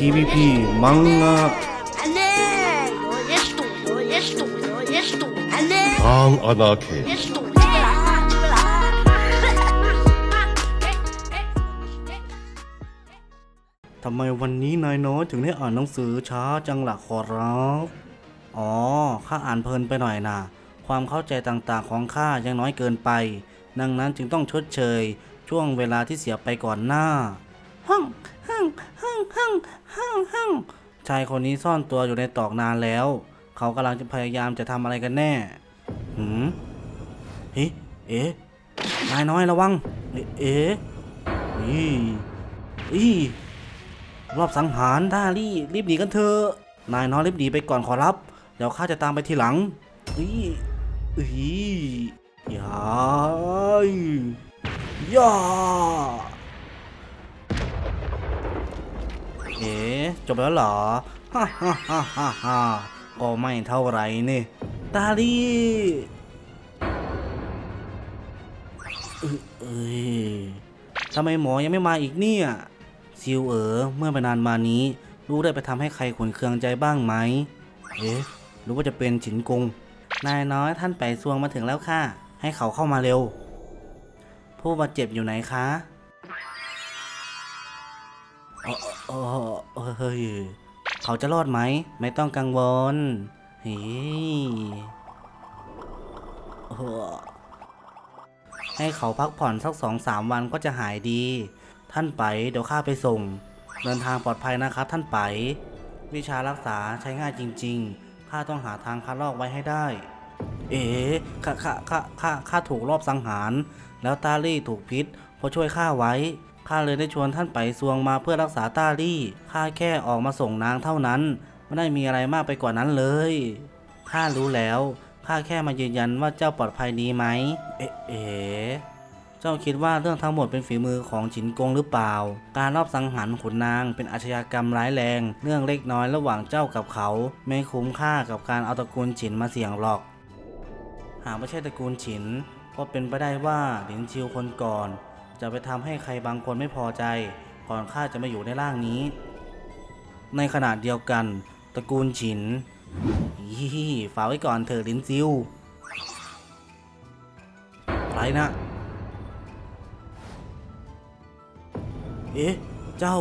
TVP มังงะ 안돼 너의 수도 너의 수도 너의 수도 안돼 ทางอาณาเขต 너의 수도 ทำไมวันนี้นายน้อยถึงได้อ่านหนังสือช้าจังล่ะขอรับ อ๋อ ข้าอ่านเพลินไปหน่อยนะความเข้าใจต่างๆของข้ายังน้อยเกินไป ดังนั้นจึงต้องชดเชย ช่วงเวลาที่เสียไปก่อนหน้าฮั่งฮั่งฮั่ง ฮั่งฮั่งฮั่งชายคนนี้ซ่อนตัวอยู่ในตอกนานแล้ว เขากำลังจะพยายามจะทำอะไรกันแน่หืมเฮ้เอ๊ะนายน้อยระวัง เอ๊ะเอีอีรอบสังหารดาลี่รีบหนีกันเถอะ นายน้อยรีบหนีไปก่อนขอรับ เดี๋ยวข้าจะตามไปทีหลังอีอียายยาเอ๊ะจ บแล้วเหรอฮ่าฮ่าฮ่าฮ่าฮ่าก็ไม่เท่าไรนี่ดาลีเอ้ยทำไมหมอยังไม่มาอีกเนี่ยซิวเอ๋อเมื่อไปนานมานี้ลูกได้ไปทำให้ใครขุนเคืองใจบ้างไหมเอ๊ะหรือว่าจะเป็นฉินกง นายน้อยท่านไปซวงมาถึงแล้วค่ะ ให้เขาเข้ามาเร็ว ผู้บาดเจ็บอยู่ไหนคะ เออเฮ้ยเขาจะรอดไหม ไม่ต้องกังวลเฮ้ยให้เขาพักผ่อนสักสองสามวันก็จะหายดี ท่านไปเดี๋ยวข้าไปส่ง เดินทางปลอดภัยนะครับท่านไป วิชารักษาใช้ง่ายจริง ๆ ข้าต้องหาทางคัดลอกไว้ให้ได้ เอ๋ข้าข้าข้าข้าข้าถูกรอบสังหาร แล้วตาลี่ถูกพิษเพราะช่วยข้าไว้ ข้าเลยได้ชวนท่านไปซวงมาเพื่อรักษาตาลี่ ข้าแค่ออกมาส่งนางเท่านั้น ไม่ได้มีอะไรมากไปกว่านั้นเลย ข้ารู้แล้ว ข้าแค่มายืนยันว่าเจ้าปลอดภัยดีไหม เอ๊ะเอ๋เจ้าคิดว่าเรื่องทั้งหมดเป็นฝีมือของฉินกงหรือเปล่า การรอบสังหารขุนนางเป็นอาชญากรรมร้ายแรง เรื่องเล็กน้อยระหว่างเจ้ากับเขา ไม่คุ้มค่ากับการเอาตระกูลฉินมาเสี่ยงหรอก หากไม่ใช่ตระกูลฉินก็เป็นไปได้ว่าหลินชิวคนก่อน จะไปทำให้ใครบางคนไม่พอใจ ก่อนข้าจะมาอยู่ในร่างนี้ ในขณะเดียวกัน ตระกูลฉินยี่ฝากไว้ก่อนเถอะลินซิวไรนะ เอ๊ะ เจ้า